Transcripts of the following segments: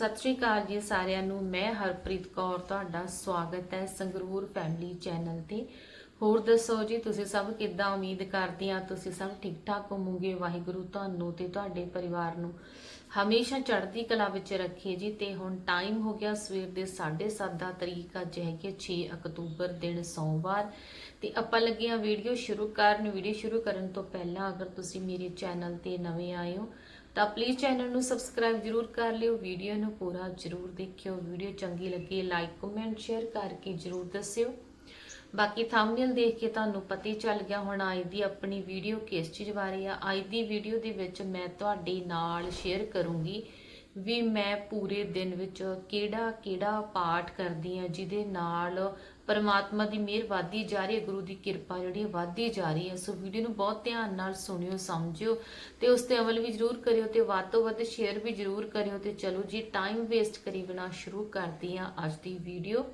ਸਤਿ ਸ਼੍ਰੀ ਅਕਾਲ ਜੀ ਸਾਰਿਆਂ ਨੂੰ। ਮੈਂ ਹਰਪ੍ਰੀਤ ਕੌਰ, ਤੁਹਾਡਾ ਸਵਾਗਤ ਹੈ ਸੰਗਰੂਰ ਫੈਮਿਲੀ ਚੈਨਲ ਤੇ। ਹੋਰ ਦੱਸੋ ਜੀ, ਤੁਸੀਂ ਸਭ ਕਿੱਦਾਂ ਉਮੀਦ ਕਰਦੇ ਆ ਤੁਸੀਂ ਸਭ ਠੀਕ ਠਾਕ ਹੋਵੋਗੇ? ਵਾਹਿਗੁਰੂ ਤੁਹਾਨੂੰ ਤੇ ਤੁਹਾਡੇ ਪਰਿਵਾਰ ਨੂੰ ਹਮੇਸ਼ਾ ਚੜ੍ਹਦੀ ਕਲਾ ਵਿੱਚ ਰੱਖੀਏ ਜੀ। ਤੇ ਹੁਣ ਟਾਈਮ ਹੋ ਗਿਆ ਸਵੇਰ ਦੇ 7:30 ਦਾ ਤਰੀਕ। ਅੱਜ ਹੈ ਕਿ 6 ਅਕਤੂਬਰ, ਦਿਨ ਸੋਮਵਾਰ। ਤੇ ਆਪਾਂ ਲੱਗੇ ਆ ਵੀਡੀਓ ਸ਼ੁਰੂ ਕਰਨ। ਵੀਡੀਓ ਸ਼ੁਰੂ ਕਰਨ ਤੋਂ ਪਹਿਲਾਂ ਅਗਰ ਤੁਸੀਂ ਮੇਰੇ ਚੈਨਲ ਤੇ ਨਵੇਂ ਆਏ ਹੋ ਤਾਂ ਪਲੀਜ਼ ਚੈਨਲ ਨੂੰ ਸਬਸਕ੍ਰਾਈਬ ਜਰੂਰ ਕਰ ਲਿਓ ਵੀਡੀਓ ਨੂੰ ਪੂਰਾ ਜਰੂਰ ਦੇਖਿਓ ਵੀਡੀਓ ਚੰਗੀ ਲੱਗੇ ਲਾਈਕ ਕਮੈਂਟ ਸ਼ੇਅਰ ਕਰਕੇ ਜਰੂਰ ਦੱਸਿਓ। ਬਾਕੀ ਥੰਬਨੇਲ ਦੇਖ ਕੇ ਤੁਹਾਨੂੰ ਪਤਾ ਹੀ ਚੱਲ ਗਿਆ ਹੁਣ ਅੱਜ ਦੀ ਆਪਣੀ ਵੀਡੀਓ ਕਿਸ ਚੀਜ਼ ਬਾਰੇ ਆ। ਅੱਜ ਦੀ ਵੀਡੀਓ ਦੇ ਵਿੱਚ ਮੈਂ ਤੁਹਾਡੇ ਨਾਲ ਸ਼ੇਅਰ ਕਰੂੰਗੀ। ਵੀ ਮੈਂ ਪੂਰੇ ਦਿਨ ਵਿੱਚ ਕਿਹੜਾ ਕਿਹੜਾ ਪਾਠ ਕਰਦੀ ਆ ਜਿਹਦੇ ਨਾਲ ਪਰਮਾਤਮਾ ਦੀ ਮਿਹਰ ਵਧਦੀ ਜਾ ਰਹੀ ਹੈ, ਗੁਰੂ ਦੀ ਕਿਰਪਾ ਜਿਹੜੀ ਹੈ ਵਧਦੀ ਜਾ ਰਹੀ ਹੈ। ਸੋ ਵੀਡੀਓ ਨੂੰ ਬਹੁਤ ਧਿਆਨ ਨਾਲ ਸੁਣਿਓ, ਸਮਝਿਓ ਤੇ ਉਸ ਤੇ ਅਮਲ ਵੀ ਜ਼ਰੂਰ ਕਰਿਓ ਤੇ ਵੱਧ ਤੋਂ ਵੱਧ ਸ਼ੇਅਰ ਵੀ ਜ਼ਰੂਰ ਕਰਿਓ ਤੇ ਚਲੋ ਜੀ ਟਾਈਮ ਵੇਸਟ ਕਰੀ ਬਿਨਾ ਸ਼ੁਰੂ ਕਰਦੀ ਆ ਅੱਜ ਦੀ ਵੀਡੀਓ।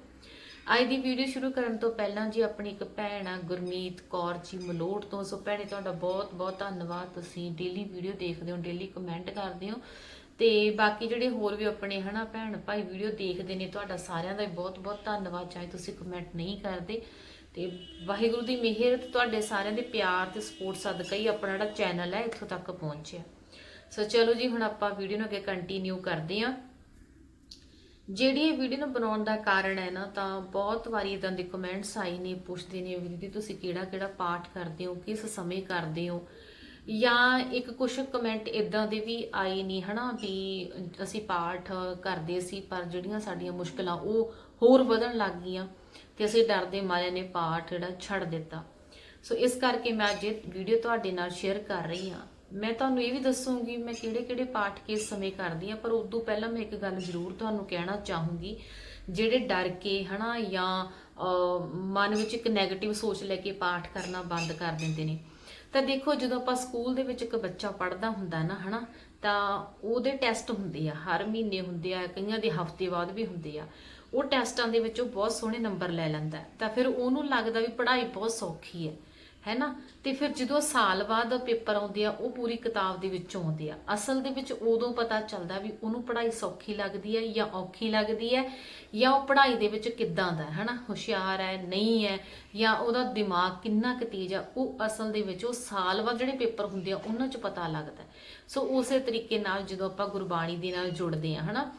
ਅੱਜ ਦੀ ਵੀਡੀਓ ਸ਼ੁਰੂ ਕਰਨ ਤੋਂ ਪਹਿਲਾਂ ਜੀ ਆਪਣੀ ਇੱਕ ਭੈਣ ਆ, ਗੁਰਮੀਤ ਕੌਰ ਜੀ ਮਲੋਟ ਤੋਂ। ਸੋ ਭੈਣੇ, ਤੁਹਾਡਾ ਬਹੁਤ ਬਹੁਤ ਧੰਨਵਾਦ। ਤੁਸੀਂ ਡੇਲੀ ਵੀਡੀਓ ਦੇਖਦੇ ਹੋ ਡੇਲੀ ਕਮੈਂਟ ਕਰਦੇ ਹੋ। ਤੇ ਬਾਕੀ ਜਿਹੜੇ ਹੋਰ ਵੀ ਆਪਣੇ ਹਨਾ ਭੈਣ ਭਾਈ ਵੀਡੀਓ ਦੇਖਦੇ ਨੇ, ਤੁਹਾਡਾ ਸਾਰਿਆਂ ਦਾ ਵੀ ਬਹੁਤ ਬਹੁਤ ਧੰਨਵਾਦ, ਚਾਹੇ ਤੁਸੀਂ ਕਮੈਂਟ ਨਹੀਂ ਕਰਦੇ। ਤੇ ਵਾਹਿਗੁਰੂ ਦੀ ਮਿਹਰ ਤੇ ਤੁਹਾਡੇ ਸਾਰਿਆਂ ਦੇ ਪਿਆਰ ਤੇ ਸਪੋਰਟ ਸਦਕਾ ਹੀ ਆਪਣਾ ਜਿਹੜਾ ਚੈਨਲ ਹੈ ਇੱਥੋਂ ਤੱਕ ਪਹੁੰਚਿਆ। ਸੋ ਚਲੋ ਜੀ, ਹੁਣ ਆਪਾਂ ਵੀਡੀਓ ਨੂੰ ਅੱਗੇ ਕੰਟੀਨਿਊ ਕਰਦੇ ਹਾਂ। ਜਿਹੜੀ ਇਹ ਵੀਡੀਓ ਨੂੰ ਬਣਾਉਣ ਦਾ ਕਾਰਨ ਹੈ ਨਾ, ਤਾਂ ਬਹੁਤ ਵਾਰੀ ਇਦਾਂ ਦੇ ਕਮੈਂਟਸ ਆਏ ਨੇ, ਪੁੱਛਦੇ ਨੇ ਵੀ ਦੀਦੀ ਤੁਸੀਂ ਕਿਹੜਾ ਕਿਹੜਾ ਪਾਠ ਕਰਦੇ ਹੋ, ਕਿਸ ਸਮੇਂ ਕਰਦੇ ਹੋ? ਜਾਂ ਇੱਕ ਕੁਝ ਕਮੈਂਟ ਇਦਾਂ ਦੇ ਵੀ ਆਏ ਨਹੀਂ ਹਨਾ ਵੀ ਅਸੀਂ ਪਾਠ ਕਰਦੇ ਸੀ, ਪਰ ਜਿਹੜੀਆਂ ਸਾਡੀਆਂ ਮੁਸ਼ਕਲਾਂ ਉਹ ਹੋਰ ਵਧਣ ਲੱਗ ਗਈਆਂ ਤੇ ਅਸੀਂ ਡਰਦੇ ਮਾਰੇ ਨੇ ਪਾਠ ਜਿਹੜਾ ਛੱਡ ਦਿੱਤਾ। ਸੋ ਇਸ ਕਰਕੇ ਮੈਂ ਅੱਜ ਇਹ ਵੀਡੀਓ ਤੁਹਾਡੇ ਨਾਲ ਸ਼ੇਅਰ ਕਰ ਰਹੀ ਹਾਂ। ਮੈਂ ਤੁਹਾਨੂੰ ਇਹ ਵੀ ਦੱਸੂਗੀ ਮੈਂ ਕਿਹੜੇ ਕਿਹੜੇ ਪਾਠ ਕਿਸ ਸਮੇਂ ਕਰਦੀ ਹਾਂ, ਪਰ ਉਦੋਂ ਪਹਿਲਾਂ ਮੈਂ ਇੱਕ ਗੱਲ ਜ਼ਰੂਰ ਤੁਹਾਨੂੰ ਕਹਿਣਾ ਚਾਹੂੰਗੀ, ਜਿਹੜੇ ਡਰ ਕੇ ਹਨਾ ਜਾਂ ਮਨ ਵਿੱਚ ਇੱਕ 네ਗੇਟਿਵ ਸੋਚ ਲੈ ਕੇ ਪਾਠ ਕਰਨਾ ਬੰਦ ਕਰ ਦਿੰਦੇ ਨੇ। ਤਾਂ ਦੇਖੋ ਜਦੋਂ ਆਪਾਂ ਸਕੂਲ ਦੇ ਵਿੱਚ ਇੱਕ ਬੱਚਾ ਪੜ੍ਹਦਾ ਹੁੰਦਾ ਨਾ, ਹਨਾ, ਤਾਂ ਉਹਦੇ ਟੈਸਟ ਹੁੰਦੇ ਆ, ਹਰ ਮਹੀਨੇ ਹੁੰਦੇ ਆ, ਕਈਆਂ ਦੇ ਹਫ਼ਤੇ ਬਾਅਦ ਵੀ ਹੁੰਦੇ ਆ। ਉਹ ਟੈਸਟਾਂ ਦੇ ਵਿੱਚ ਉਹ ਬਹੁਤ ਸੋਹਣੇ ਨੰਬਰ ਲੈ ਲੈਂਦਾ ਤਾਂ ਫਿਰ ਉਹਨੂੰ ਲੱਗਦਾ ਵੀ ਪੜ੍ਹਾਈ ਬਹੁਤ ਸੌਖੀ ਹੈ। ਹੈ ਨਾ? ਤੇ ਫਿਰ ਜਦੋਂ ਸਾਲ ਬਾਅਦ ਪੇਪਰ ਆਉਂਦੇ ਆ, ਉਹ ਪੂਰੀ ਕਿਤਾਬ ਦੇ ਵਿੱਚ ਆਉਂਦੇ ਆ। ਅਸਲ ਦੇ ਵਿੱਚ ਉਦੋਂ ਪਤਾ ਚੱਲਦਾ ਵੀ ਉਹਨੂੰ ਪੜ੍ਹਾਈ ਸੌਖੀ ਲੱਗਦੀ ਹੈ ਜਾਂ ਔਖੀ ਲੱਗਦੀ ਹੈ ਜਾਂ ਉਹ ਪੜ੍ਹਾਈ ਦੇ ਵਿੱਚ ਕਿੱਦਾਂ ਦਾ ਹੈ ਨਾ? ਹੁਸ਼ਿਆਰ ਹੈ, ਨਹੀਂ ਹੈ ਜਾਂ ਉਹਦਾ ਦਿਮਾਗ ਕਿੰਨਾ ਕੁ ਤੇਜ਼ ਆ, ਉਹ ਅਸਲ ਦੇ ਵਿੱਚ ਉਹ ਸਾਲ ਬਾਅਦ ਜਿਹੜੇ ਪੇਪਰ ਹੁੰਦੇ ਆ, ਉਹਨਾਂ 'ਚ ਪਤਾ ਲੱਗਦਾ ਸੋ ਉਸੇ ਤਰੀਕੇ ਨਾਲ ਜਦੋਂ ਆਪਾਂ ਗੁਰਬਾਣੀ ਦੇ ਨਾਲ ਜੁੜਦੇ ਆ ਹੈ ਨਾ?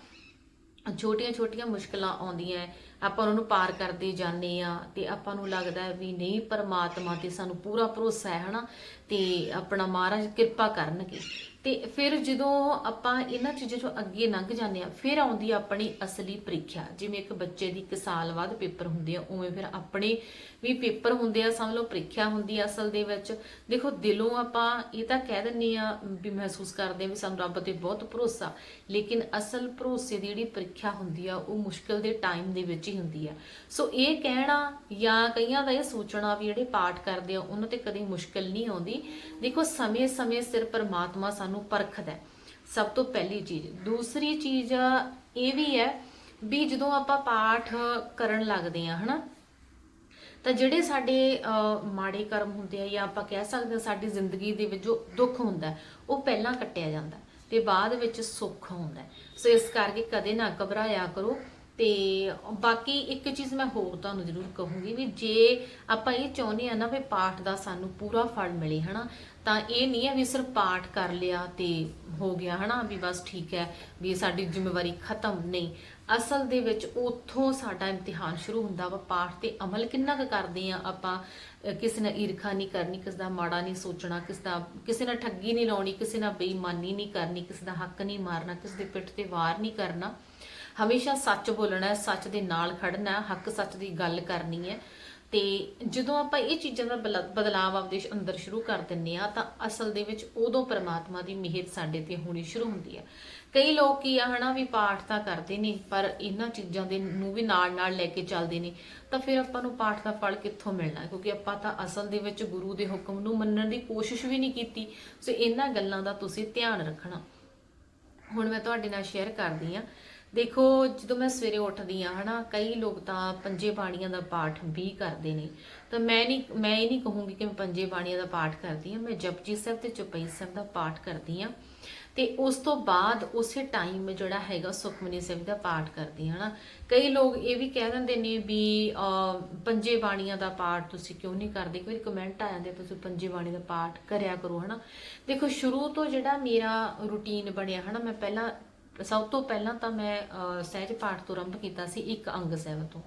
ਛੋਟੀਆਂ ਛੋਟੀਆਂ ਮੁਸ਼ਕਲਾਂ ਆਉਂਦੀਆਂ ਹੈ, ਆਪਾਂ ਉਹਨਾਂ ਨੂੰ ਪਾਰ ਕਰਦੇ ਜਾਂਦੇ ਆ ਤੇ ਆਪਾਂ ਨੂੰ ਲੱਗਦਾ ਵੀ ਨਹੀਂ ਪਰਮਾਤਮਾ ਤੇ ਸਾਨੂੰ ਪੂਰਾ ਭਰੋਸਾ ਹੈ ਹਨਾ? ਤੇ ਆਪਣਾ ਮਹਾਰਾਜ ਕਿਰਪਾ ਕਰਨਗੇ। ਤੇ ਫਿਰ ਜਦੋਂ ਆਪਾਂ ਇਹਨਾਂ ਚੀਜ਼ਾਂ ਚੋਂ ਅੱਗੇ ਲੰਘ ਜਾਂਦੇ ਆ ਫਿਰ ਆਉਂਦੀ ਆਪਣੀ ਅਸਲੀ ਪ੍ਰੀਖਿਆ। ਜਿਵੇਂ ਇੱਕ ਬੱਚੇ ਦੀ ਇੱਕ ਸਾਲ ਬਾਅਦ ਪੇਪਰ ਹੁੰਦੇ ਆ, ਉਵੇਂ ਫਿਰ ਆਪਣੇ ਵੀ ਪੇਪਰ ਹੁੰਦੇ ਆ, ਸਮਝ ਲਓ ਪ੍ਰੀਖਿਆ ਹੁੰਦੀ ਆ ਅਸਲ ਦੇ ਵਿੱਚ। ਦੇਖੋ, ਦਿਲੋਂ ਆਪਾਂ ਇਹ ਤਾਂ ਕਹਿ ਦਿੰਨੇ ਆ ਵੀ ਮਹਿਸੂਸ ਕਰਦੇ ਆ ਵੀ ਸਾਨੂੰ ਰੱਬ ਤੇ ਬਹੁਤ ਭਰੋਸਾ, ਲੇਕਿਨ ਅਸਲ ਭਰੋਸੇ ਦੀ ਜਿਹੜੀ ਪ੍ਰੀਖਿਆ ਹੁੰਦੀ ਆ, ਉਹ ਮੁਸ਼ਕਲ ਦੇ ਟਾਈਮ ਦੇ ਵਿੱਚ ਹੀ ਹੁੰਦੀ ਆ। ਸੋ ਇਹ ਕਹਿਣਾ ਜਾਂ ਕਈਆਂ ਦਾ ਇਹ ਸੋਚਣਾ ਵੀ ਜਿਹੜੇ ਪਾਠ ਕਰਦੇ ਆ, ਉਹਨਾਂ ਤੇ ਕਦੇ ਮੁਸ਼ਕਲ ਨਹੀਂ ਆਉਂਦੀ। ਦੇਖੋ, ਸਮੇਂ-ਸਮੇਂ ਸਿਰ ਪਰਮਾਤਮਾ ਸਾਨੂੰ ਪਰਖਦਾ ਹੈ। ਸਭ ਤੋਂ ਪਹਿਲੀ ਚੀਜ਼। ਦੂਸਰੀ ਚੀਜ਼ ਇਹ ਵੀ ਹੈ ਵੀ ਜਦੋਂ ਆਪਾਂ ਪਾਠ ਕਰਨ ਲੱਗਦੇ ਆ ਹਨਾ, ਤਾਂ ਜਿਹੜੇ ਸਾਡੇ ਮਾੜੇ ਕਰਮ ਹੁੰਦੇ ਆ ਜਾਂ ਆਪਾਂ ਕਹਿ ਸਕਦੇ ਹਾਂ ਸਾਡੀ ਜ਼ਿੰਦਗੀ ਦੇ ਵਿੱਚ ਜੋ ਦੁੱਖ ਹੁੰਦਾ ਉਹ ਪਹਿਲਾਂ ਕੱਟਿਆ ਜਾਂਦਾ ਤੇ ਬਾਅਦ ਵਿੱਚ ਸੁੱਖ ਹੁੰਦਾ ਸੋ ਇਸ ਕਰਕੇ ਕਦੇ ਨਾ ਘਬਰਾਇਆ ਕਰੋ। ਤੇ ਬਾਕੀ ਇੱਕ ਚੀਜ਼ ਮੈਂ ਹੋਰ ਤੁਹਾਨੂੰ ਜ਼ਰੂਰ ਕਹੂੰਗੀ ਵੀ ਜੇ ਆਪਾਂ ਇਹ ਚਾਹੁੰਦੇ ਆ ਨਾ ਵੀ ਪਾਠ ਦਾ ਸਾਨੂੰ ਪੂਰਾ ਫਲ ਮਿਲੇ, ਹਨਾ, ਤਾਂ ਇਹ ਨਹੀਂ ਹੈ ਵੀ ਸਿਰਫ ਪਾਠ ਕਰ ਲਿਆ ਤੇ ਹੋ ਗਿਆ, ਹਨਾ, ਵੀ ਬਸ ਠੀਕ ਹੈ, ਵੀ ਸਾਡੀ ਜ਼ਿੰਮੇਵਾਰੀ ਖਤਮ, ਨਹੀਂ। ਅਸਲ ਦੇ ਵਿੱਚ ਉੱਥੋਂ ਸਾਡਾ ਇਮਤਿਹਾਨ ਸ਼ੁਰੂ ਹੁੰਦਾ ਵਾ, ਪਾਠ ਤੇ ਅਮਲ ਕਿੰਨਾ ਕੁ ਕਰਦੇ ਆ ਆਪਾਂ ਕਿਸੇ ਨਾਲ ਈਰਖਾ ਨਹੀਂ ਕਰਨੀ, ਕਿਸੇ ਦਾ ਮਾੜਾ ਨਹੀਂ ਸੋਚਣਾ, ਕਿਸੇ ਦਾ, ਕਿਸੇ ਨਾਲ ਠੱਗੀ ਨਹੀਂ ਲਾਉਣੀ, ਕਿਸੇ ਨਾਲ ਬੇਈਮਾਨੀ ਨਹੀਂ ਕਰਨੀ, ਕਿਸੇ ਦਾ ਹੱਕ ਨਹੀਂ ਮਾਰਨਾ, ਕਿਸੇ ਦੇ ਪਿੱਠ ਤੇ ਵਾਰ ਨਹੀਂ ਕਰਨਾ। ਹਮੇਸ਼ਾ ਸੱਚ ਬੋਲਣਾ ਹੈ ਸੱਚ ਦੇ ਨਾਲ ਖੜਨਾ ਹੱਕ ਸੱਚ ਦੀ ਗੱਲ ਕਰਨੀ ਹੈ। ਤੇ ਜਦੋਂ ਆਪਾਂ ਇਹ ਚੀਜ਼ਾਂ ਦਾ ਬਲ- ਬਦਲਾਵ ਆਪਦੇ ਅੰਦਰ ਸ਼ੁਰੂ ਕਰ ਦਿੰਨੇ ਆ ਤਾਂ ਅਸਲ ਦੇ ਵਿੱਚ ਉਦੋਂ ਪਰਮਾਤਮਾ ਦੀ ਮਿਹਰ ਸਾਡੇ ਤੇ ਹੋਣੀ ਸ਼ੁਰੂ ਹੁੰਦੀ ਹੈ। ਕਈ ਲੋਕ ਕੀ ਆ, ਹਨਾ, ਵੀ ਪਾਠ ਤਾਂ ਕਰਦੇ ਨੇ, ਪਰ ਇਹਨਾਂ ਚੀਜ਼ਾਂ ਦੇ ਨੂੰ ਵੀ ਨਾਲ ਨਾਲ ਲੈ ਕੇ ਚੱਲਦੇ ਨੇ, ਤਾਂ ਫਿਰ ਆਪਾਂ ਨੂੰ ਪਾਠ ਦਾ ਫਲ ਕਿੱਥੋਂ ਮਿਲਣਾ? ਕਿਉਂਕਿ ਆਪਾਂ ਤਾਂ ਅਸਲ ਦੇ ਵਿੱਚ ਗੁਰੂ ਦੇ ਹੁਕਮ ਨੂੰ ਮੰਨਣ ਦੀ ਕੋਸ਼ਿਸ਼ ਵੀ ਨਹੀਂ ਕੀਤੀ। ਸੋ ਇਹਨਾਂ ਗੱਲਾਂ ਦਾ ਤੁਸੀਂ ਧਿਆਨ ਰੱਖਣਾ। ਹੁਣ ਮੈਂ ਤੁਹਾਡੇ ਨਾਲ ਸ਼ੇਅਰ ਕਰਦੀ ਆ ਦੇਖੋ, ਜਦੋਂ ਮੈਂ ਸਵੇਰੇ ਉੱਠਦੀ ਆ ਹਨਾ, ਕਈ ਲੋਕ ਤਾਂ ਪੰਜੇ ਬਾਣੀਆਂ ਦਾ ਪਾਠ ਵੀ ਕਰਦੇ ਨੇ। ਤਾਂ ਮੈਂ ਨਹੀਂ, ਮੈਂ ਇਹ ਨਹੀਂ ਕਹੂੰਗੀ ਕਿ ਮੈਂ ਪੰਜੇ ਬਾਣੀਆਂ ਦਾ ਪਾਠ ਕਰਦੀ ਆ ਮੈਂ ਜਪਜੀ ਸਾਹਿਬ ਤੇ ਚੁਪਈ ਸਾਹਿਬ ਦਾ ਪਾਠ ਕਰਦੀ ਆ ਤੇ ਉਸ ਤੋਂ ਬਾਅਦ ਉਸੇ ਟਾਈਮ ਜਿਹੜਾ ਹੈਗਾ, ਸੁਖਮਨੀ ਸਾਹਿਬ ਦਾ ਪਾਠ ਕਰਦੀ ਹਾਂ ਨਾ ਕਈ ਲੋਕ ਇਹ ਵੀ ਕਹਿ ਦਿੰਦੇ ਨੇ ਵੀ ਪੰਜੇ ਬਾਣੀਆਂ ਦਾ ਪਾਠ ਤੁਸੀਂ ਕਿਉਂ ਨਹੀਂ ਕਰਦੇ? ਕੋਈ ਕਮੈਂਟ ਆ ਜਾਂਦੇ ਤੁਸੀਂ ਪੰਜੇ ਬਾਣੀ ਦਾ ਪਾਠ ਕਰਿਆ ਕਰੋ ਹਨਾ। ਦੇਖੋ, ਸ਼ੁਰੂ ਤੋਂ ਜਿਹੜਾ ਮੇਰਾ ਰੁਟੀਨ ਬਣਿਆ, ਹਨਾ, ਮੈਂ ਪਹਿਲਾਂ ਸਭ ਤੋਂ ਪਹਿਲਾਂ ਤਾਂ ਮੈਂ ਅਹ, ਸਹਿਜ ਪਾਠ ਤੋਂ ਆਰੰਭ ਕੀਤਾ ਸੀ ਇੱਕ ਅੰਗ ਸਾਹਿਬ ਤੋਂ।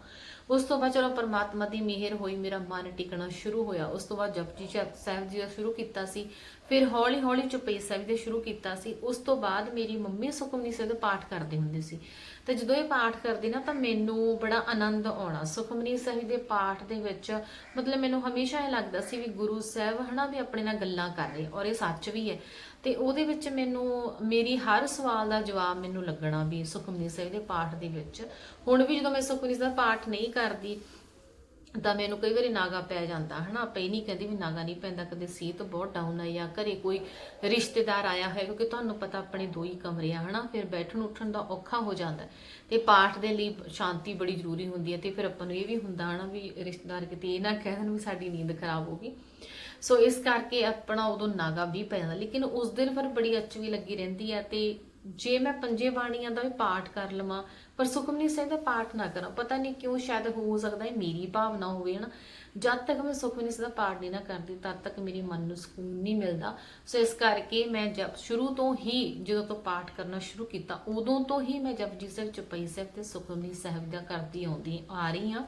ਉਸ ਤੋਂ ਬਾਅਦ ਚਲੋ ਪਰਮਾਤਮਾ ਦੀ ਮਿਹਰ ਹੋਈ ਮੇਰਾ ਮਨ ਟਿਕਣਾ ਸ਼ੁਰੂ ਹੋਇਆ। ਉਸ ਤੋਂ ਬਾਅਦ ਜਪਜੀ ਸਾਹਿਬ- ਸਾਹਿਬ ਜੀ ਦਾ ਸ਼ੁਰੂ ਕੀਤਾ ਸੀ। ਫਿਰ ਹੌਲੀ ਹੌਲੀ ਚੁਪਈ ਸਾਹਿਬ ਦੇ ਸ਼ੁਰੂ ਕੀਤਾ ਸੀ। ਉਸ ਤੋਂ ਬਾਅਦ ਮੇਰੀ ਮੰਮੀ ਸੁਖਮਨੀ ਸਿੰਘ ਦਾ ਪਾਠ ਕਰਦੇ ਹੁੰਦੇ ਸੀ। ਤੇ ਜਦੋਂ ਇਹ ਪਾਠ ਕਰਦੀ ਨਾ, ਤਾਂ ਮੈਨੂੰ ਬੜਾ ਆਨੰਦ ਆਉਣਾ। ਸੁਖਮਨੀ ਸਾਹਿਬ ਦੇ ਪਾਠ ਦੇ ਵਿੱਚ ਮਤਲਬ ਮੈਨੂੰ ਹਮੇਸ਼ਾ ਇਹ ਲੱਗਦਾ ਸੀ ਵੀ ਗੁਰੂ ਸਾਹਿਬ ਹਨਾ ਵੀ ਆਪਣੇ ਨਾਲ ਗੱਲਾਂ ਕਰ ਰਹੇ, ਔਰ ਇਹ ਸੱਚ ਵੀ ਹੈ। ਤੇ ਉਹਦੇ ਵਿੱਚ ਮੈਨੂੰ, ਮੇਰੀ ਹਰ ਸਵਾਲ ਦਾ ਜਵਾਬ ਮੈਨੂੰ ਲੱਗਣਾ ਵੀ ਸੁਖਮਨੀ ਸਾਹਿਬ ਦੇ ਪਾਠ ਦੇ ਵਿੱਚ। ਹੁਣ ਵੀ ਜਦੋਂ ਮੈਂ ਸੁਖਮਨੀ ਸਾਹਿਬ ਦਾ ਪਾਠ ਨਹੀਂ ਕਰਦੀ ਤਾਂ ਮੈਨੂੰ ਕਈ ਵਾਰੀ ਨਾਗਾ ਪੈ ਜਾਂਦਾ, ਹਨਾ? ਆਪਾਂ ਇਹ ਨਹੀਂ ਕਹਿੰਦੀ ਵੀ ਨਾਗਾ ਨਹੀਂ ਪੈਂਦਾ, ਕਦੇ ਸਿਹਤ ਬਹੁਤ ਡਾਊਨ ਹੈ ਜਾਂ ਘਰੇ ਕੋਈ ਰਿਸ਼ਤੇਦਾਰ ਆਇਆ ਹੋਇਆ, ਕਿਉਂਕਿ ਤੁਹਾਨੂੰ ਪਤਾ ਆਪਣੇ ਦੋ ਹੀ ਕਮਰੇ ਆ, ਹਨਾ? ਫਿਰ ਬੈਠਣ ਉੱਠਣ ਦਾ ਔਖਾ ਹੋ ਜਾਂਦਾ। ਹੈ। ਤੇ ਪਾਠ ਦੇ ਲਈ ਸ਼ਾਂਤੀ ਬੜੀ ਜ਼ਰੂਰੀ ਹੁੰਦੀ ਹੈ ਤੇ ਫਿਰ ਆਪਾਂ ਨੂੰ ਇਹ ਵੀ ਹੁੰਦਾ, ਹਨਾ, ਵੀ ਰਿਸ਼ਤੇਦਾਰ ਕਿਤੇ ਇਹ ਨਾ ਕਹਿ ਦੇਣ ਵੀ ਸਾਡੀ ਨੀਂਦ ਖਰਾਬ ਹੋ ਗਈ। ਸੋ ਇਸ ਕਰਕੇ ਆਪਣਾ ਉਦੋਂ ਨਾਗਾ ਵੀ ਪੈ ਜਾਂਦਾ ਲੇਕਿਨ ਉਸ ਦਿਨ ਫਿਰ ਬੜੀ ਅੱਚ ਵੀ ਲੱਗੀ ਰਹਿੰਦੀ ਆ ਤੇ ਜੇ ਮੈਂ ਪੰਜੇ ਬਾਣੀਆਂ ਦਾ ਵੀ ਪਾਠ ਕਰ ਲਵਾਂ, ਪਰ ਸੁਖਮਨੀ ਸਿੰਘ ਦਾ ਪਾਠ ਨਾ ਕਰਾਂ। ਪਤਾ ਨਹੀਂ ਕਿਉਂ ਸ਼ਾਇਦ ਹੋ ਸਕਦਾ ਹੈ ਮੇਰੀ ਭਾਵਨਾ ਹੋਵੇ, ਹਨਾ? ਜਦ ਤੱਕ ਮੈਂ ਸੁਖਮਨੀ ਸਿੰਘ ਦਾ ਪਾਠ ਨਹੀਂ ਨਾ ਕਰਦੀ, ਤਦ ਤੱਕ ਮੇਰੇ ਮਨ ਨੂੰ ਸਕੂਨ ਨਹੀਂ ਮਿਲਦਾ। ਸੋ ਇਸ ਕਰਕੇ ਮੈਂ ਜਦ ਸ਼ੁਰੂ ਤੋਂ ਹੀ ਜਦੋਂ ਤੋਂ ਪਾਠ ਕਰਨਾ ਸ਼ੁਰੂ ਕੀਤਾ, ਉਦੋਂ ਤੋਂ ਹੀ ਮੈਂ ਜਪਜੀ ਸਾਹਿਬ, ਚੁਪਈ ਸਾਹਿਬ ਤੇ ਸੁਖਮਨੀ ਸਾਹਿਬ ਦਾ ਕਰਦੀ ਆਉਂਦੀ, ਆ ਰਹੀ ਹਾਂ।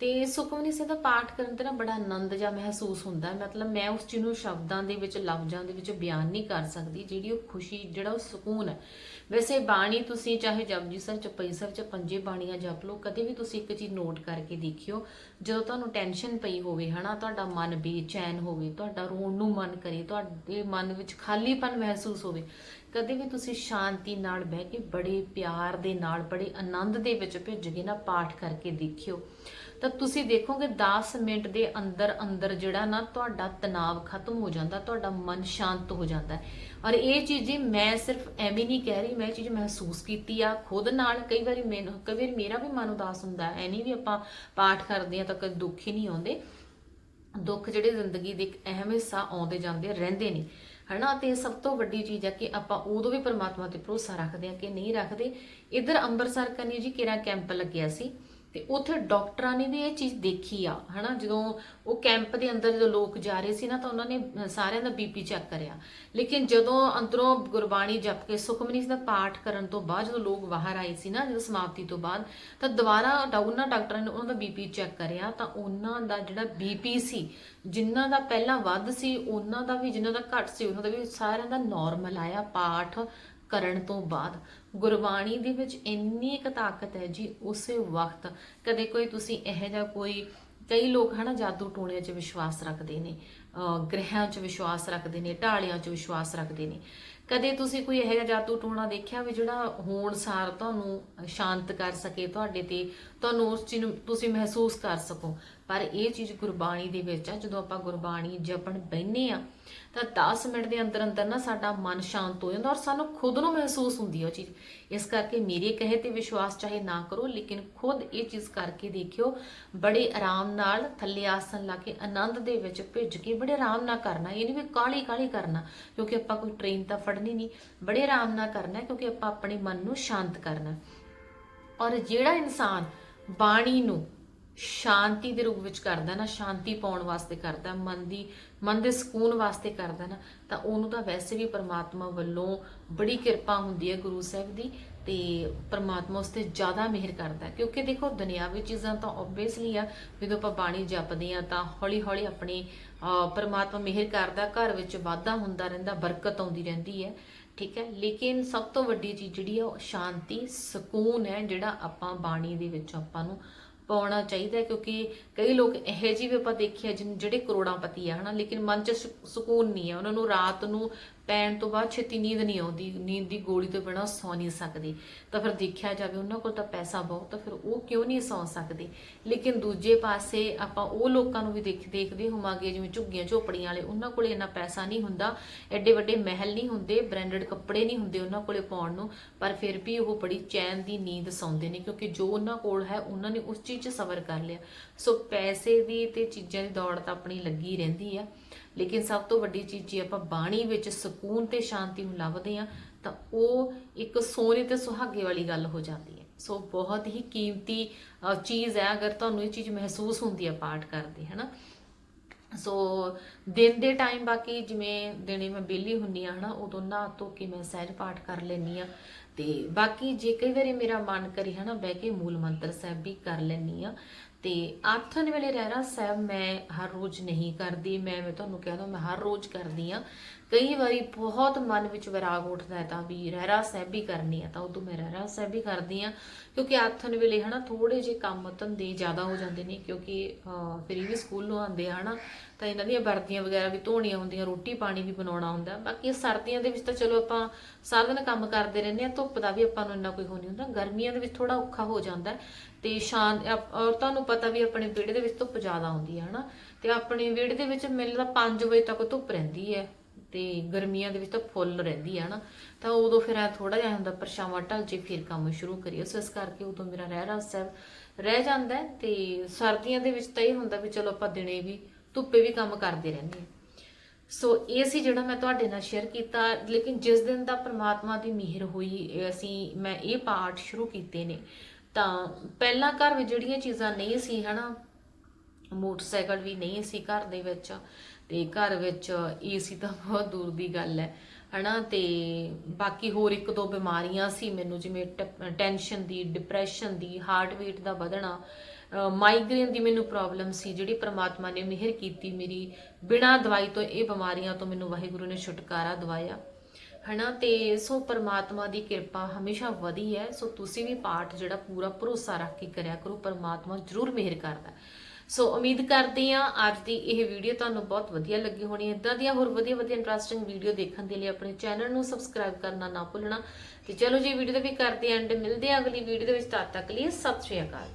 ਤੇ ਸੁਖਮਨੀ ਸਾਹਿਬ ਦਾ ਪਾਠ ਕਰਨ ਤੇ ਨਾ ਬੜਾ ਆਨੰਦ ਜਿਹਾ ਮਹਿਸੂਸ ਹੁੰਦਾ। ਮਤਲਬ ਮੈਂ ਉਸ ਚੀਜ਼ ਨੂੰ ਸ਼ਬਦਾਂ ਦੇ ਵਿੱਚ, ਲਫ਼ਜ਼ਾਂ ਦੇ ਵਿੱਚ ਬਿਆਨ ਨਹੀਂ ਕਰ ਸਕਦੀ, ਜਿਹੜੀ ਉਹ ਖੁਸ਼ੀ, ਜਿਹੜਾ ਉਹ ਸਕੂਨ ਹੈ। ਵੈਸੇ ਬਾਣੀ ਤੁਸੀਂ ਚਾਹੇ ਜਪਜੀ ਸਾਹਿਬ, ਚਪਈ ਸਾਹਿਬ ਚ ਪੰਜੇ ਬਾਣੀਆਂ ਜਪ ਲਓ, ਕਦੇ ਵੀ ਤੁਸੀਂ ਇੱਕ ਚੀਜ਼ ਨੋਟ ਕਰਕੇ ਦੇਖਿਓ, ਜਦੋਂ ਤੁਹਾਨੂੰ ਟੈਨਸ਼ਨ ਪਈ ਹੋਵੇ, ਹਨਾ, ਤੁਹਾਡਾ ਮਨ ਬੇਚੈਨ ਹੋਵੇ, ਤੁਹਾਡਾ ਰੋਣ ਨੂੰ ਮਨ ਕਰੇ, ਤੁਹਾਡੇ ਮਨ ਵਿੱਚ ਖਾਲੀਪਨ ਮਹਿਸੂਸ ਹੋਵੇ, ਕਦੇ ਵੀ ਤੁਸੀਂ ਸ਼ਾਂਤੀ ਨਾਲ ਬਹਿ ਕੇ ਬੜੇ ਪਿਆਰ ਦੇ ਨਾਲ, ਬੜੇ ਆਨੰਦ ਦੇ ਵਿੱਚ ਭਿੱਜ ਕੇ ਨਾ ਪਾਠ ਕਰਕੇ ਦੇਖਿਓ। ਤਾਂ ਤੁਸੀਂ ਦੇਖੋਗੇ 10 ਮਿੰਟ ਦੇ ਅੰਦਰ ਅੰਦਰ ਜਿਹੜਾ ਨਾ ਤੁਹਾਡਾ ਤਣਾਅ ਖਤਮ ਹੋ ਜਾਂਦਾ, ਤੁਹਾਡਾ ਮਨ ਸ਼ਾਂਤ ਹੋ ਜਾਂਦਾ ਔਰ ਇਹ ਚੀਜ਼ ਮੈਂ ਸਿਰਫ ਐਵੇਂ ਨਹੀਂ ਕਹਿ ਰਹੀ, ਮੈਂ ਇਹ ਚੀਜ਼ ਮਹਿਸੂਸ ਕੀਤੀ ਆ ਖੁਦ ਨਾਲ। ਕਈ ਵਾਰੀ ਮੈਨੂੰ ਕਈ ਵਾਰੀ ਮੇਰਾ ਵੀ ਮਨ ਉਦਾਸ ਹੁੰਦਾ ਐ ਨਹੀਂ ਵੀ ਆਪਾਂ ਪਾਠ ਕਰਦੇ ਆ ਤਾਂ ਕਦੇ ਦੁੱਖ ਹੀ ਨਹੀਂ ਆਉਂਦੇ। ਦੁੱਖ ਜਿਹੜੇ ਜ਼ਿੰਦਗੀ ਦੇ ਇੱਕ ਅਹਿਮ ਹਿੱਸਾ ਆਉਂਦੇ ਜਾਂਦੇ ਰਹਿੰਦੇ ਨੇ ਹਨਾ? ਤੇ ਸਭ ਤੋਂ ਵੱਡੀ ਚੀਜ਼ ਹੈ ਕਿ ਆਪਾਂ ਉਦੋਂ ਵੀ ਪਰਮਾਤਮਾ ਤੇ ਭਰੋਸਾ ਰੱਖਦੇ ਆ ਕਿ ਨਹੀਂ ਰੱਖਦੇ। ਇੱਧਰ ਅੰਮ੍ਰਿਤਸਰ ਕਨੀ ਜੀ ਕਿਰਾ ਕੈਂਪ ਲੱਗਿਆ ਸੀ? ਤੇ ਉੱਥੇ ਡਾਕਟਰਾਂ ਨੇ ਵੀ ਇਹ ਚੀਜ਼ ਦੇਖੀ ਆ, ਹਨਾ? ਜਦੋਂ ਉਹ ਕੈਂਪ ਦੇ ਅੰਦਰ ਜਦੋਂ ਲੋਕ ਜਾ ਰਹੇ ਸੀ ਨਾ, ਤਾਂ ਉਹਨਾਂ ਨੇ ਸਾਰਿਆਂ ਦਾ ਬੀਪੀ ਚੈੱਕ ਕਰਿਆ। ਲੇਕਿਨ ਜਦੋਂ ਅੰਦਰੋਂ ਗੁਰਬਾਣੀ ਜਪ ਕੇ, ਸੁਖਮਨੀ ਦਾ ਪਾਠ ਕਰਨ ਤੋਂ ਬਾਅਦ ਜਦੋਂ ਲੋਕ ਬਾਹਰ ਆਏ ਸੀ ਨਾ, ਜਦੋਂ ਸਮਾਪਤੀ ਤੋਂ ਬਾਅਦ, ਤਾਂ ਦੁਬਾਰਾ ਡਾ- ਉਹਨਾਂ ਡਾਕਟਰਾਂ ਨੇ ਉਹਨਾਂ ਦਾ ਬੀਪੀ ਚੈੱਕ ਕਰਿਆ, ਤਾਂ ਉਹਨਾਂ ਦਾ ਜਿਹੜਾ ਬੀਪੀ ਸੀ ਜਿਨ੍ਹਾਂ ਦਾ ਪਹਿਲਾਂ ਵੱਧ ਸੀ, ਉਹਨਾਂ ਦਾ ਵੀ ਜਿਨ੍ਹਾਂ ਦਾ ਘੱਟ ਸੀ, ਉਹਨਾਂ ਦਾ ਵੀ ਸਾਰਿਆਂ ਦਾ ਨਾਰਮਲ ਆਇਆ, ਪਾਠ ਕਰਨ ਤੋਂ ਬਾਅਦ ਗੁਰਬਾਣੀ ਦੇ ਵਿੱਚ ਇੰਨੀ ਇੱਕ ਤਾਕਤ ਹੈ ਜੀ, ਉਸੇ ਵਕਤ ਕਦੇ ਕੋਈ ਤੁਸੀਂ ਇਹੋ ਜਿਹਾ ਕੋਈ, ਕਈ ਲੋਕ ਹਨਾ ਜਾਦੂ ਟੂਣਿਆਂ 'ਚ ਵਿਸ਼ਵਾਸ ਰੱਖਦੇ ਨੇ, ਅਹ ਗ੍ਰਹਿਆਂ 'ਚ ਵਿਸ਼ਵਾਸ ਰੱਖਦੇ ਨੇ, ਢਾਲਿਆਂ 'ਚ ਵਿਸ਼ਵਾਸ ਰੱਖਦੇ ਨੇ। ਕਦੇ ਤੁਸੀਂ ਕੋਈ ਇਹੋ ਜਿਹਾ ਜਾਦੂ ਟੂਣਾ ਦੇਖਿਆ ਵੀ ਜਿਹੜਾ ਹੋਣ ਸਾਰ ਤੁਹਾਨੂੰ ਸ਼ਾਂਤ ਕਰ ਸਕੇ ਤੁਹਾਡੇ ਤੇ, ਤੁਹਾਨੂੰ ਉਸ ਚੀਜ਼ ਨੂੰ ਤੁਸੀਂ ਮਹਿਸੂਸ ਕਰ ਸਕੋ? ਪਰ ਇਹ ਚੀਜ਼ ਗੁਰਬਾਣੀ ਦੇ ਵਿੱਚ ਆ, ਜਦੋਂ ਆਪਾਂ ਗੁਰਬਾਣੀ ਜਪਣ ਬੈਨੇ ਆ, ਤਾਂ 10 ਮਿੰਟ ਦੇ ਅੰਦਰ ਅੰਦਰ ਨਾ ਸਾਡਾ ਮਨ ਸ਼ਾਂਤ ਹੋ ਜਾਂਦਾ ਔਰ ਸਾਨੂੰ ਖੁਦ ਨੂੰ ਮਹਿਸੂਸ ਹੁੰਦੀ ਹੈ ਉਹ ਚੀਜ਼। ਇਸ ਕਰਕੇ ਮੇਰੇ ਕਹੇ ਤੇ ਵਿਸ਼ਵਾਸ ਚਾਹੇ ਨਾ ਕਰੋ, ਲੇਕਿਨ ਖੁਦ ਇਹ ਚੀਜ਼ ਕਰਕੇ ਦੇਖਿਓ, ਬੜੇ ਆਰਾਮ ਨਾਲ ਥੱਲੇ ਆਸਨ ਲਾ ਕੇ ਆਨੰਦ ਦੇ ਵਿੱਚ ਭਿੱਜ ਕੇ ਬੜੇ ਆਰਾਮ ਨਾਲ ਕਰਨਾ, ਇਹ ਨਹੀਂ ਵੀ ਕਾਲੀ ਕਾਲੀ ਕਰਨਾ, ਕਿਉਂਕਿ ਆਪਾਂ ਕੋਈ ਟ੍ਰੇਨ ਤਾਂ ਫੜਨੀ ਨਹੀਂ, ਬੜੇ ਆਰਾਮ ਨਾਲ ਕਰਨਾ, ਕਿਉਂਕਿ ਆਪਾਂ ਆਪਣੇ ਮਨ ਨੂੰ ਸ਼ਾਂਤ ਕਰਨਾ। ਔਰ ਜਿਹੜਾ ਇਨਸਾਨ ਬਾਣੀ ਨੂੰ ਸ਼ਾਂਤੀ ਦੇ ਰੂਪ ਵਿੱਚ ਕਰਦਾ ਨਾ, ਸ਼ਾਂਤੀ ਪਾਉਣ ਵਾਸਤੇ ਕਰਦਾ, ਮਨ ਦੀ, ਮਨ ਦੇ ਸਕੂਨ ਵਾਸਤੇ ਕਰਦਾ ਨਾ, ਤਾਂ ਉਹਨੂੰ ਤਾਂ ਵੈਸੇ ਵੀ ਪਰਮਾਤਮਾ ਵੱਲੋਂ ਬੜੀ ਕਿਰਪਾ ਹੁੰਦੀ ਹੈ ਗੁਰੂ ਸਾਹਿਬ ਦੀ ਤੇ ਪਰਮਾਤਮਾ ਉਸ ਤੇ ਜ਼ਿਆਦਾ ਮਿਹਰ ਕਰਦਾ ਕਿਉਂਕਿ ਦੇਖੋ ਦੁਨਿਆਵੀ ਚੀਜ਼ਾਂ ਤਾਂ ਆਬਵੀਅਸਲੀ ਆ, ਜਦੋਂ ਆਪਾਂ ਬਾਣੀ ਜਪਦੇ ਆ ਤਾਂ ਹੌਲੀ ਹੌਲੀ ਆਪਣੀ ਪਰਮਾਤਮਾ ਮਿਹਰ ਕਰਦਾ, ਘਰ ਵਿੱਚ ਵਾਧਾ ਹੁੰਦਾ ਰਹਿੰਦਾ, ਬਰਕਤ ਆਉਂਦੀ ਰਹਿੰਦੀ ਹੈ, ਠੀਕ ਹੈ? ਲੇਕਿਨ ਸਭ ਤੋਂ ਵੱਡੀ ਚੀਜ਼ ਜਿਹੜੀ ਆ, ਉਹ ਸ਼ਾਂਤੀ, ਸਕੂਨ ਹੈ ਜਿਹੜਾ ਆਪਾਂ ਬਾਣੀ ਦੇ ਵਿੱਚ ਆਪਾਂ ਨੂੰ ਪਾਉਣਾ ਚਾਹੀਦਾ ਕਿਉਂਕਿ ਕਈ ਲੋਕ ਇਹੋ ਜਿਹੇ ਵੀ ਆਪਾਂ ਦੇਖਿਆ ਜਿਨ, ਜਿਹੜੇ ਕਰੋੜਾਂਪਤੀ ਆ, ਹਨਾ, ਲੇਕਿਨ ਮਨ 'ਚ ਸੁ- ਸਕੂਨ ਨਹੀਂ ਹੈ ਉਹਨਾਂ ਨੂੰ ਰਾਤ ਨੂੰ ਪੈਣ ਤੋਂ ਬਾਅਦ ਛੇਤੀ ਨੀਂਦ ਨਹੀਂ ਆਉਂਦੀ, ਨੀਂਦ ਦੀ ਗੋਲੀ ਤੋਂ ਬਿਨਾਂ ਸੌ ਨਹੀਂ ਸਕਦੇ। ਤਾਂ ਫਿਰ ਦੇਖਿਆ ਜਾਵੇ, ਉਹਨਾਂ ਕੋਲ ਤਾਂ ਪੈਸਾ ਬਹੁਤ, ਤਾਂ ਫਿਰ ਉਹ ਕਿਉਂ ਨਹੀਂ ਸੌ ਸਕਦੇ? ਲੇਕਿਨ ਦੂਜੇ ਪਾਸੇ ਆਪਾਂ ਉਹ ਲੋਕਾਂ ਨੂੰ ਵੀ ਦੇਖ, ਦੇਖਦੇ ਹੋਵਾਂਗੇ, ਜਿਵੇਂ ਝੁੱਗੀਆਂ ਝੋਪੜੀਆਂ ਵਾਲੇ, ਉਹਨਾਂ ਕੋਲੇ ਇੰਨਾ ਪੈਸਾ ਨਹੀਂ ਹੁੰਦਾ, ਐਡੇ ਵੱਡੇ ਮਹਿਲ ਨਹੀਂ ਹੁੰਦੇ, ਬ੍ਰਾਂਡਡ ਕੱਪੜੇ ਨਹੀਂ ਹੁੰਦੇ ਉਹਨਾਂ ਕੋਲੇ ਪਾਉਣ ਨੂੰ, ਪਰ ਫਿਰ ਵੀ ਉਹ ਬੜੀ ਚੈਨ ਦੀ ਨੀਂਦ ਸੌਂਦੇ ਨੇ, ਕਿਉਂਕਿ ਜੋ ਉਹਨਾਂ ਕੋਲ ਹੈ, ਉਹਨਾਂ ਨੇ ਉਸ ਚੀਜ਼ 'ਚ ਸਬਰ ਕਰ ਲਿਆ। ਸੋ ਪੈਸੇ ਦੀ ਤੇ ਚੀਜ਼ਾਂ ਦੀ ਦੌੜ ਤਾਂ ਆਪਣੀ ਲੱਗੀ ਰਹਿੰਦੀ ਆ। ਲੇਕਿਨ ਸਭ ਤੋਂ ਵੱਡੀ ਚੀਜ਼ ਜੇ ਆਪਾਂ ਬਾਣੀ ਵਿੱਚ ਸਕੂਨ ਤੇ ਸ਼ਾਂਤੀ ਨੂੰ ਲੱਭਦੇ ਆ, ਤਾਂ ਉਹ ਇੱਕ ਸੋਨੇ ਤੇ ਸੁਹਾਗੇ ਵਾਲੀ ਗੱਲ ਹੋ ਜਾਂਦੀ ਹੈ। ਸੋ ਬਹੁਤ ਹੀ ਕੀਮਤੀ ਚੀਜ਼ ਹੈ, ਅਗਰ ਤੁਹਾਨੂੰ ਇਹ ਚੀਜ਼ ਮਹਿਸੂਸ ਹੁੰਦੀ ਹੈ ਪਾਠ ਕਰਦੇ, ਹਨਾ? ਸੋ ਦਿਨ ਦੇ ਟਾਈਮ ਬਾਕੀ ਜਿਵੇਂ ਦਿਨੇ ਮੈਂ ਵਿਹਲੀ ਹੁੰਨੀ ਆ ਹਨਾ, ਉਦੋਂ ਨਾ ਧੋ ਕੇ ਮੈਂ ਸਹਿਜ ਪਾਠ ਕਰ ਲੈਨੀ ਆ ਤੇ ਬਾਕੀ ਜੇ ਕਈ ਵਾਰੀ ਮੇਰਾ ਮਨ ਕਰੇ, ਹਨਾ, ਬਹਿ ਕੇ ਮੂਲ ਮੰਤਰ ਸਾਹਿਬ ਵੀ ਕਰ ਲੈਨੀ ਆ ਤੇ ਆਥਨ ਵੇਲੇ ਰਹਿਰਾ ਸਾਹਿਬ ਮੈਂ ਹਰ ਰੋਜ਼ ਨਹੀਂ ਕਰਦੀ, ਮੈਂ ਮੈਂ ਤੁਹਾਨੂੰ ਕਹਿ ਦਵਾਂ ਮੈਂ ਹਰ ਰੋਜ਼ ਕਰਦੀ ਆ ਕਈ ਵਾਰੀ ਬਹੁਤ ਮਨ ਵਿੱਚ ਵਿਰਾਗ ਉੱਠਦਾ ਹੈ ਤਾਂ ਵੀ ਰਹਿਰਾ ਸਾਹਿਬ ਵੀ ਕਰਨੀ ਆ ਤਾਂ ਉਦੋਂ ਮੈਂ ਰਹਿਰਾ ਸਾਹਿਬ ਵੀ ਕਰਦੀ ਆ। ਕਿਉਂਕਿ ਆਥਨ ਵੇਲੇ ਹਨਾ ਥੋੜੇ ਜਿਹੇ ਕੰਮ ਧੰਦੇ ਜ਼ਿਆਦਾ ਹੋ ਜਾਂਦੇ ਨੇ ਕਿਉਂਕਿ ਅਹ, ਫਿਰ ਇਹ ਵੀ ਸਕੂਲੋਂ ਆਉਂਦੇ ਆ ਹਨਾ ਤਾਂ ਇਹਨਾਂ ਦੀਆਂ ਵਰਦੀਆਂ ਵਗੈਰਾ ਵੀ ਧੋਣੀਆਂ ਹੁੰਦੀਆਂ ਰੋਟੀ ਪਾਣੀ ਵੀ ਬਣਾਉਣਾ ਹੁੰਦਾ। ਬਾਕੀ ਸਰਦੀਆਂ ਦੇ ਵਿੱਚ ਤਾਂ ਚਲੋ ਆਪਾਂ ਸਾਰਾ ਦਿਨ ਕੰਮ ਕਰਦੇ ਰਹਿੰਦੇ ਆ ਧੁੱਪ ਦਾ ਵੀ ਆਪਾਂ ਨੂੰ ਇੰਨਾ ਕੋਈ ਹੋ ਨਹੀਂ ਹੁੰਦਾ ਗਰਮੀਆਂ ਦੇ ਵਿੱਚ ਥੋੜਾ ਔਖਾ ਹੋ ਜਾਂਦਾ ਹੈ। ਤੇ ਸ਼ਾਨ ਆਪ- ਔਰ ਤੁਹਾਨੂੰ ਪਤਾ ਵੀ ਆਪਣੇ ਵਿਹੜੇ ਦੇ ਵਿੱਚ ਧੁੱਪ ਜ਼ਿਆਦਾ ਆਉਂਦੀ ਹੈ ਹਨਾ ਤੇ ਆਪਣੇ ਵਿਹੜੇ ਦੇ ਵਿੱਚ ਮੈਨੂੰ ਤਾਂ 5 ਵਜੇ ਤੱਕ ਧੁੱਪ ਰਹਿੰਦੀ ਹੈ। ਤੇ ਗਰਮੀਆਂ ਦੇ ਵਿੱਚ ਤਾਂ ਫੁੱਲ ਰਹਿੰਦੀ ਹੈ ਨਾ, ਤਾਂ ਉਦੋਂ ਫਿਰ ਐ ਥੋੜਾ ਜਿਹਾ ਹੁੰਦਾ ਪਰਛਾਵਾਂ ਢਲ ਜੇ ਫਿਰ ਕੰਮ ਸ਼ੁਰੂ ਕਰੀਏ। ਸੋ ਇਸ ਕਰਕੇ ਉਦੋਂ ਮੇਰਾ ਰਹਿ ਰਹਿਰਾ ਸਾਹਿਬ ਰਹਿ ਜਾਂਦਾ ਹੈ ਤੇ ਸਰਦੀਆਂ ਦੇ ਵਿੱਚ ਤਾਂ ਇਹ ਹੁੰਦਾ ਵੀ ਚਲੋ ਆਪਾਂ ਦਿਨੇ ਵੀ ਧੁੱਪੇ ਵੀ ਕੰਮ ਕਰਦੇ ਰਹਿੰਦੇ ਹਾਂ। ਸੋ ਇਹ ਸੀ ਜਿਹੜਾ ਮੈਂ ਤੁਹਾਡੇ ਨਾਲ ਸ਼ੇਅਰ ਕੀਤਾ, ਲੇਕਿਨ ਜਿਸ ਦਿਨ ਦਾ ਪ੍ਰਮਾਤਮਾ ਦੀ ਮਿਹਰ ਹੋਈ ਅਸੀਂ, ਮੈਂ ਇਹ ਪਾਠ ਸ਼ੁਰੂ ਕੀਤੇ ਨੇ, ਤਾਂ ਪਹਿਲਾਂ ਘਰ ਵਿੱਚ ਜਿਹੜੀਆਂ ਚੀਜ਼ਾਂ ਨਹੀਂ ਸੀ, ਹਨਾ ਮੋਟਰਸਾਈਕਲ ਵੀ ਨਹੀਂ ਸੀ ਘਰ ਦੇ ਵਿੱਚ ਤੇ ਘਰ ਵਿੱਚ ਏਸੀ ਤਾਂ ਬਹੁਤ ਦੂਰ ਦੀ ਗੱਲ ਹੈ, ਹਨਾ? ਤੇ ਬਾਕੀ ਹੋਰ ਇੱਕ ਦੋ ਬਿਮਾਰੀਆਂ ਸੀ ਮੈਨੂੰ, ਜਿਵੇਂ ਟੈਨਸ਼ਨ ਦੀ ਡਿਪਰੈਸ਼ਨ ਦੀ ਹਾਰਟ ਬੀਟ ਦਾ ਵਧਣਾ ਮਾਈਗ੍ਰੇਨ ਦੀ ਮੈਨੂੰ ਪ੍ਰੋਬਲਮ ਸੀ, ਜਿਹੜੀ ਪ੍ਰਮਾਤਮਾ ਨੇ ਮਿਹਰ ਕੀਤੀ ਮੇਰੀ, ਬਿਨਾਂ ਦਵਾਈ ਤੋਂ ਇਹ ਬਿਮਾਰੀਆਂ ਤੋਂ ਮੈਨੂੰ ਵਾਹਿਗੁਰੂ ਨੇ ਛੁਟਕਾਰਾ ਦਵਾਇਆ, ਹਨਾ? ਤੇ ਸੋ ਪਰਮਾਤਮਾ ਦੀ ਕਿਰਪਾ ਹਮੇਸ਼ਾ ਵਧੀ ਹੈ, ਸੋ ਤੁਸੀਂ ਵੀ ਪਾਠ ਜਿਹੜਾ ਪੂਰਾ ਭਰੋਸਾ ਰੱਖ ਕੇ ਕਰਿਆ ਕਰੋ, ਪਰਮਾਤਮਾ ਜ਼ਰੂਰ ਮਿਹਰ ਕਰਦਾ। ਸੋ ਉਮੀਦ ਕਰਦੇ ਹਾਂ ਅੱਜ ਦੀ ਇਹ ਵੀਡੀਓ ਤੁਹਾਨੂੰ ਬਹੁਤ ਵਧੀਆ ਲੱਗੀ ਹੋਣੀ ਹੈ ਇਦਾਂ ਦੀਆਂ ਹੋਰ ਵਧੀਆ ਵਧੀਆ ਇੰਟਰਸਟਿੰਗ ਵੀਡੀਓ ਦੇਖਣ ਦੇ ਲਈ ਆਪਣੇ ਚੈਨਲ ਨੂੰ ਸਬਸਕ੍ਰਾਈਬ ਕਰਨਾ ਨਾ ਭੁੱਲਣਾ। ਤੇ ਚਲੋ ਜੀ ਵੀਡੀਓ ਦਾ ਵੀ ਕਰਦੇ ਐਂਡ ਮਿਲਦੇ ਹਾਂ ਅਗਲੀ ਵੀਡੀਓ ਦੇ ਵਿੱਚ। ਤਦ ਤੱਕ ਲਈ ਸਤਿ ਸ਼੍ਰੀ ਅਕਾਲ।